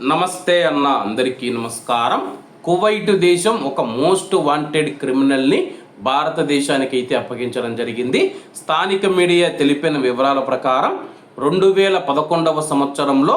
నమస్తే అన్న అందరికీ నమస్కారం. కువైట్ దేశం ఒక మోస్ట్ వాంటెడ్ క్రిమినల్ని భారతదేశానికి అయితే అప్పగించడం జరిగింది. స్థానిక మీడియా తెలిపిన వివరాల ప్రకారం రెండు వేల పదకొండవ సంవత్సరంలో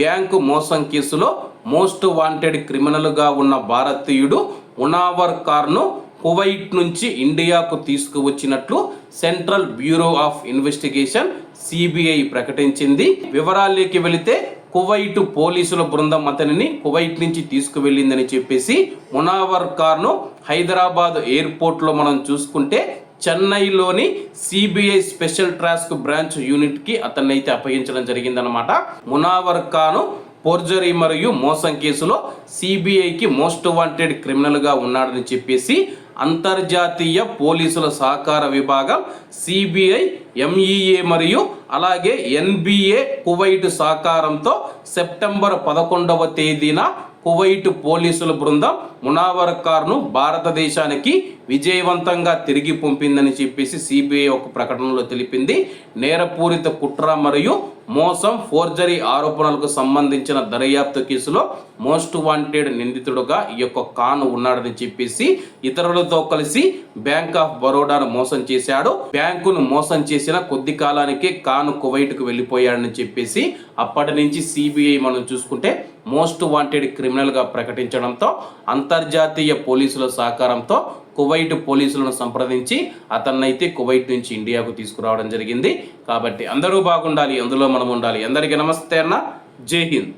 బ్యాంకు మోసం కేసులో మోస్ట్ వాంటెడ్ క్రిమినల్గా ఉన్న భారతీయుడు ఉనావర్ కార్ను కువైట్ నుంచి ఇండియాకు తీసుకువచ్చినట్లు central bureau of investigation CBI ప్రకటించింది. వివరాల్లోకి వెళితే కువైట్ పోలీసుల బృందం అతనిని కువైట్ నుంచి తీసుకువెళ్ళిందని చెప్పేసి మునావర్ కార్ను హైదరాబాద్ ఎయిర్పోర్ట్లో మనం చూసుకుంటే చెన్నైలోని సిబిఐ స్పెషల్ ట్రాస్క్ బ్రాంచ్ యూనిట్కి అతన్ని అయితే అప్పగించడం జరిగిందనమాట మునావర్ ఖాను ఫోర్జరీ మరియు మోసం కేసులో సిబిఐకి మోస్ట్ వాంటెడ్ క్రిమినల్గా ఉన్నాడని చెప్పేసి అంతర్జాతీయ పోలీసుల సహకార విభాగం సిబిఐ ఎంఈఏ మరియు అలాగే ఎన్బిఏ కువైట్ సహకారంతో సెప్టెంబర్ పదకొండవ తేదీన కువైట్ పోలీసుల బృందం మునావర్ కార్ను భారతదేశానికి విజయవంతంగా తిరిగి పంపిందని చెప్పేసి సిబిఐ ఒక ప్రకటనలో తెలిపింది. నేరపూరిత కుట్ర మరియు మోసం ఫోర్జరీ ఆరోపణలకు సంబంధించిన దర్యాప్తు కేసులో మోస్ట్ వాంటెడ్ నిందితుడుగా ఈ యొక్క ఖాన్ ఉన్నాడని చెప్పేసి ఇతరుల ఇతరులతో కలిసి బ్యాంక్ ఆఫ్ బరోడాను మోసం చేశాడు. బ్యాంకును మోసం చేసిన కొద్ది కాలానికి ఖాన్ కువైట్కు వెళ్ళిపోయాడని చెప్పేసి అప్పటి నుంచి సిబిఐ మనం చూసుకుంటే మోస్ట్ వాంటెడ్ క్రిమినల్గా ప్రకటించడంతో అంతర్జాతీయ పోలీసుల సహకారంతో కువైట్ పోలీసులను సంప్రదించి అతన్నైతే కువైట్ నుంచి ఇండియాకు తీసుకురావడం జరిగింది. కాబట్టి అందరూ బాగుండాలి అందులో మనం ఉండాలి. అందరికీ నమస్తే అన్న. జై హింద్.